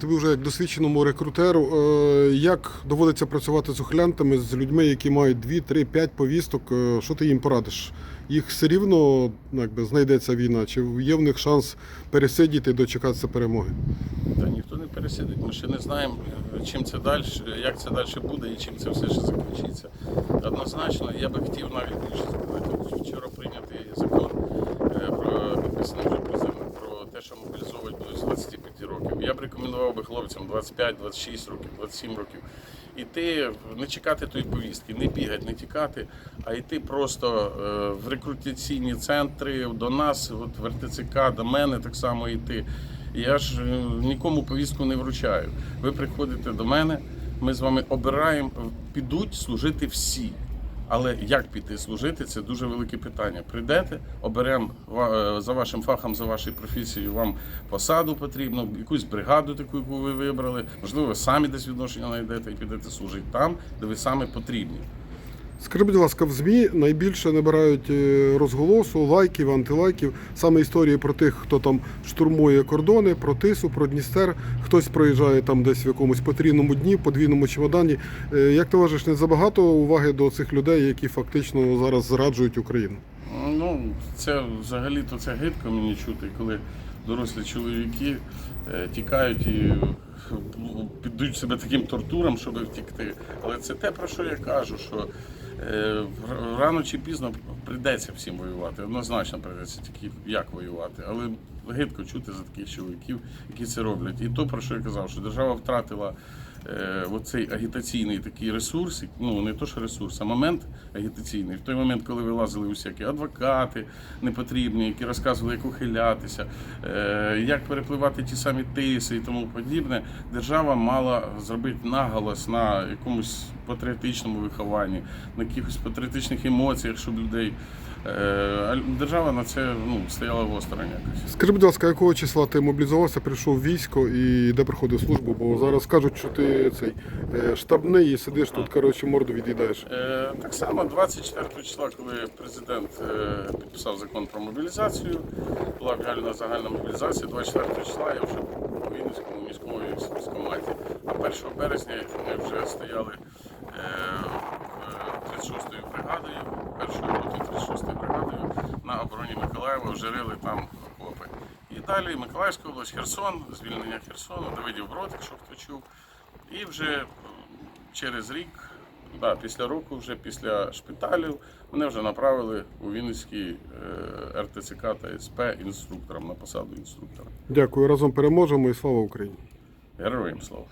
Тобі вже як досвідченому рекрутеру, е, як доводиться працювати з ухилянтами, з людьми, які мають 2, 3, 5 повісток, е, що ти їм порадиш? Їх все рівно ну, якби, знайдеться війна, чи є в них шанс пересидіти і дочекатися перемоги? Та ніхто не пересидить. Ми ще не знаємо, чим це далі, як це далі буде і чим це все ще закінчиться. Однозначно, я би хотів навіть більше зробити. От Вчора прийнятий закон е, про підписаний вже президентом про те, що мобілізовувати будуть з 25 років. Я б рекомендував би хлопцям 25, 26 років, 27 років. Іти, не чекати тої повістки, не бігати, не тікати, а йти просто е, в рекрутаційні центри до нас, от в РТЦК, до мене так само йти. Я ж е, нікому повістку не вручаю. Ви приходите до мене, ми з вами обираємо, підуть служити всі. Але як піти служити, це дуже велике питання. Прийдете, оберемо е, за вашим фахом, за вашою професією, вам посаду потрібно, якусь бригаду таку, яку ви вибрали. Можливо, самі десь відношення знайдете і підете служити там, де ви саме потрібні. Скажи, будь ласка, в ЗМІ найбільше набирають е, розголосу, лайків, антилайків, саме історії про тих, хто там штурмує кордони, про Тису, про Дністер. Хтось проїжджає там десь в якомусь потрійному дні, подвійному чемодані. Е, Як ти вважаєш, не забагато уваги до цих людей, які фактично зараз зраджують Україну? Ну, це взагалі то це гидко мені чути, коли дорослі чоловіки е, тікають і е, піддають себе таким тортурам, щоб втікти. Але це те, про що я кажу, що рано чи пізно прийдеться всім воювати. Однозначно прийдеться тільки як воювати. Але гидко чути за таких чоловіків, які це роблять. І то, про що я казав, що держава втратила е, оцей агітаційний такий ресурс, ну не то, що ресурс, а момент агітаційний. В той момент, коли вилазили усякі адвокати непотрібні, які розказували, як ухилятися, е, як перепливати ті самі тиси і тому подібне, держава мала зробити наголос на якомусь патріотичному вихованні, на якихось патріотичних емоціях, щоб людей. е, а Держава на це ну, стояла в осторонь якось. Скажи, будь ласка, якого числа ти мобілізувався, прийшов в військо і де проходив службу? Бо зараз кажуть, що ти цей е, штабний і сидиш тут, коротше, морду від'їдаєш. Е, Так само 24 числа, коли президент підписав закон про мобілізацію, була реальна загальна мобілізація. 24 числа я вже у Вінницькому міському військкоматі. А 1 березня ми вже стояли обороні Миколаєва, вже рили там окопи. І далі Миколаївська область, Херсон, звільнення Херсону, Давидів Брод, якщо хто чув. І вже через рік, да, після року, вже після шпиталів, мене вже направили у Вінницький е, РТЦК та СП інструктором на посаду інструктора. Дякую, разом переможемо і слава Україні. Героям слава!